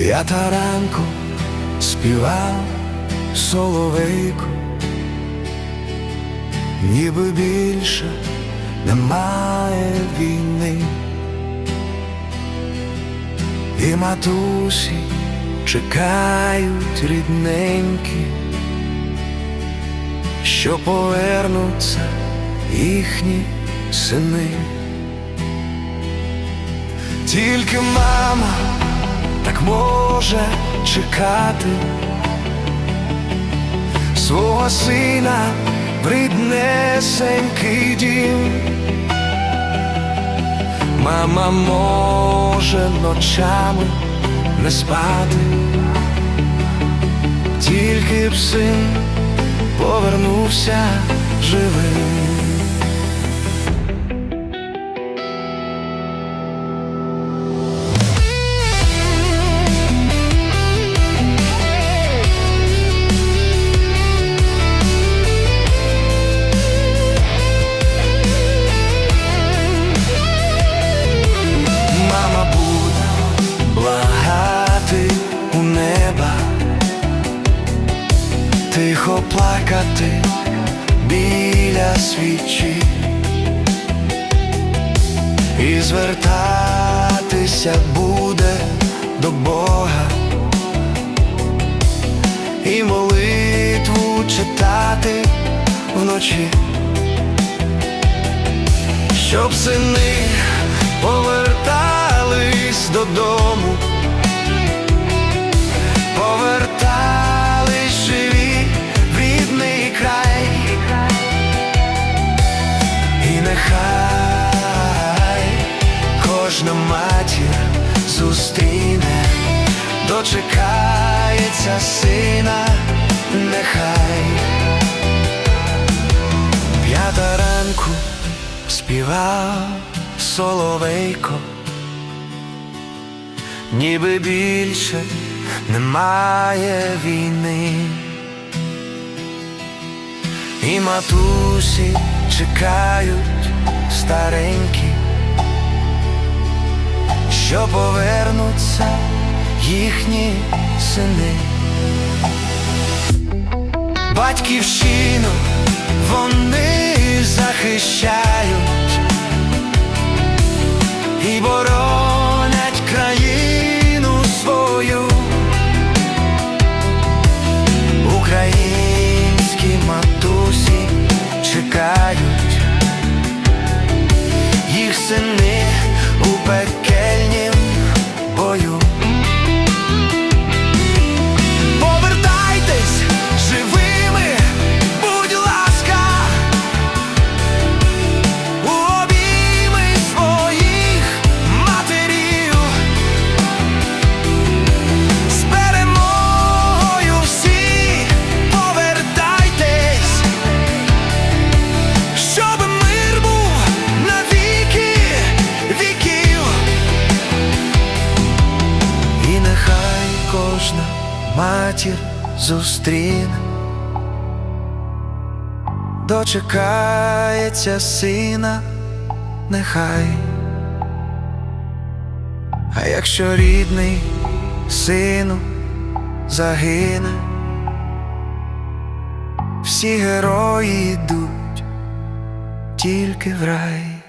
Я таранку співав соловейку, ніби більше немає війни, і матусі чекають рідненькі, що повернуться їхні сини. Тільки мама може чекати свого сина в ріднесенький дім. Мама може ночами не спати, тільки б син повернувся живим. Свічі. І звертатися буде до Бога. І молитву читати вночі. Щоб сини повертались додому, кожна матір зустріне, дочекається сина, нехай. П'ята ранку співав соловейко, ніби більше немає війни, і матусі чекають старенькі, що повернуться їхні сини. Батьківщину вони захищають матір зустріне, дочекається сина, нехай. А якщо рідний сину загине, всі герої йдуть тільки в рай.